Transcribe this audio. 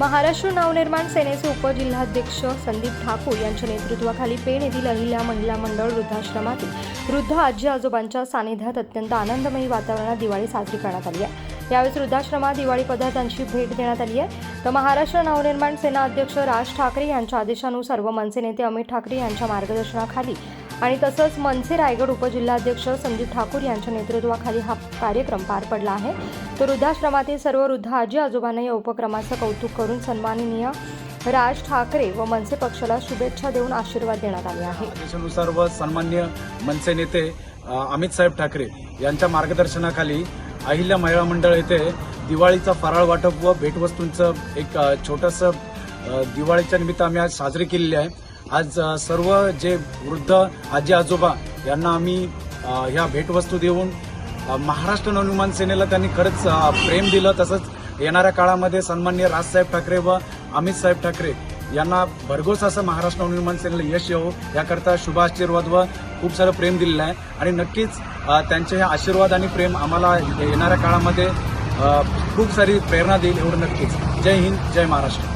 महाराष्ट्र नवनिर्माण सेनेचे उपजिल्हाध्यक्ष संदीप ठाकूर यांच्या नेतृत्वाखाली पेण येथील अहिल्या महिला मंडळ वृद्धाश्रमातील वृद्ध आजी आजोबांच्या सानिध्यात अत्यंत आनंदमयी वातावरणात दिवाळी साजरी करण्यात आली आहे. यावेळी वृद्धाश्रमात दिवाळी पदार्थांची भेट देण्यात आली आहे. तर महाराष्ट्र नवनिर्माण सेना अध्यक्ष राज ठाकरे यांच्या आदेशानुसार व मनसे नेते अमित ठाकरे यांच्या मार्गदर्शनाखाली आणि तसंच मनसे रायगड उपजिल्हाध्यक्ष संदीप ठाकूर यांच्या नेतृत्वाखाली हा कार्यक्रम पार पडला आहे. तर वृद्धाश्रमातील सर्व वृद्ध आजी आजोबांना या उपक्रमाचं कौतुक करून सन्माननीय राज ठाकरे व मनसे पक्षाला शुभेच्छा देऊन आशीर्वाद देण्यात आले आहे आदेशानुसार व सन्मान्य मनसे नेते अमित साहेब ठाकरे यांच्या मार्गदर्शनाखाली अहिल्या महिला मंडळ येथे दिवाळीचा फराळ वाटप व भेटवस्तूंचं एक छोटंसं दिवाळीच्या निमित्त आम्ही आज साजरी केलेली आहे. आज सर्व जे वृद्ध आजी आजोबा यांना आम्ही ह्या भेटवस्तू देऊन महाराष्ट्र नवनिर्माण सेनेला त्यांनी खरंच प्रेम दिलं. तसंच येणाऱ्या काळामध्ये सन्मान्य राजसाहेब ठाकरे व अमित साहेब ठाकरे यांना भरघोस असं महाराष्ट्र नवनिर्माण सेनेला यश येवो याकरता शुभ आशीर्वाद व खूप सारं प्रेम दिलेलं आहे. आणि नक्कीच त्यांचे हे आशीर्वाद आणि प्रेम आम्हाला येणाऱ्या काळामध्ये खूप सारी प्रेरणा देईल एवढं नक्कीच. जय हिंद जय महाराष्ट्र.